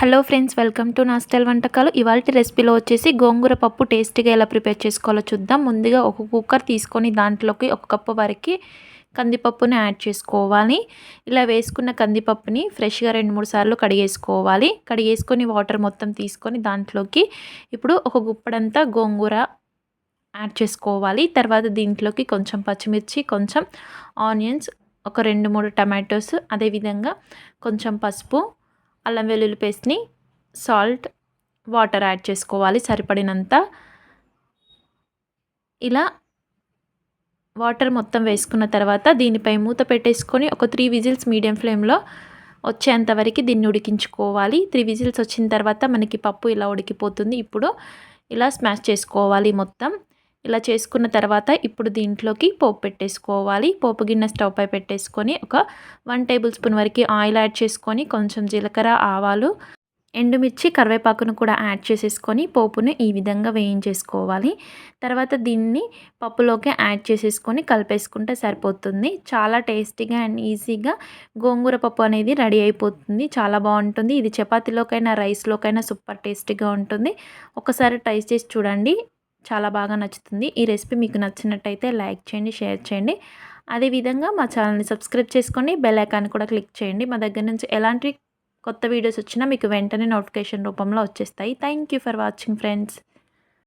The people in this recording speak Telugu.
హలో ఫ్రెండ్స్ వెల్కమ్ టు నా స్టైల్ వంటకాలు. ఇవాళ రెసిపీలో వచ్చేసి గోంగూర పప్పు టేస్టీగా ఎలా ప్రిపేర్ చేసుకోవాలో చూద్దాం. ముందుగా ఒక కుక్కర్ తీసుకొని దాంట్లోకి ఒక కప్పు వరకు కందిపప్పుని యాడ్ చేసుకోవాలి. ఇలా వేసుకున్న కందిపప్పుని ఫ్రెష్గా రెండు మూడు సార్లు కడిగేసుకోవాలి. కడిగేసుకొని వాటర్ మొత్తం తీసుకొని దాంట్లోకి ఇప్పుడు ఒక గుప్పడంతా గోంగూర యాడ్ చేసుకోవాలి. తర్వాత దీంట్లోకి కొంచెం పచ్చిమిర్చి కొంచెం ఆనియన్స్ ఒక రెండు మూడు టమాటోస్ అదేవిధంగా కొంచెం పసుపు అల్లం వెల్లుల్లి పేస్ట్ని సాల్ట్ వాటర్ యాడ్ చేసుకోవాలి సరిపడినంత. ఇలా వాటర్ మొత్తం వేసుకున్న తర్వాత దీనిపై మూత పెట్టేసుకొని ఒక త్రీ విజిల్స్ మీడియం ఫ్లేమ్లో వచ్చేంతవరకు దీన్ని ఉడికించుకోవాలి. త్రీ విజిల్స్ వచ్చిన తర్వాత మనకి పప్పు ఇలా ఉడికిపోతుంది. ఇప్పుడు ఇలా స్మాష్ చేసుకోవాలి మొత్తం. ఇలా చేసుకున్న తర్వాత ఇప్పుడు దీంట్లోకి పోపు పెట్టేసుకోవాలి. పోపు గిన్నె స్టవ్ పై పెట్టేసుకొని ఒక వన్ టేబుల్ స్పూన్ వరకు ఆయిల్ యాడ్ చేసుకొని కొంచెం జీలకర్ర ఆవాలు ఎండుమిర్చి కరివేపాకును కూడా యాడ్ చేసేసుకొని పోపును ఈ విధంగా వేయించేసుకోవాలి. తర్వాత దీన్ని పప్పులోకి యాడ్ చేసేసుకొని కలిపేసుకుంటే సరిపోతుంది. చాలా టేస్టీగా అండ్ ఈజీగా గోంగూర పప్పు అనేది రెడీ అయిపోతుంది. చాలా బాగుంటుంది. ఇది చపాతీలోకైనా రైస్లోకైనా సూపర్ టేస్టీగా ఉంటుంది. ఒకసారి ట్రై చేసి చూడండి. చాలా బాగా నచ్చుతుంది. ఈ రెసిపీ మీకు నచ్చినట్టయితే లైక్ చేయండి షేర్ చేయండి. అదేవిధంగా మా ఛానల్ని సబ్స్క్రైబ్ చేసుకోండి బెల్ ఐకాన్ కూడా క్లిక్ చేయండి. మా దగ్గర నుంచి ఎలాంటి కొత్త వీడియోస్ వచ్చినా మీకు వెంటనే నోటిఫికేషన్ రూపంలో వచ్చేస్తాయి. Thank you for watching friends.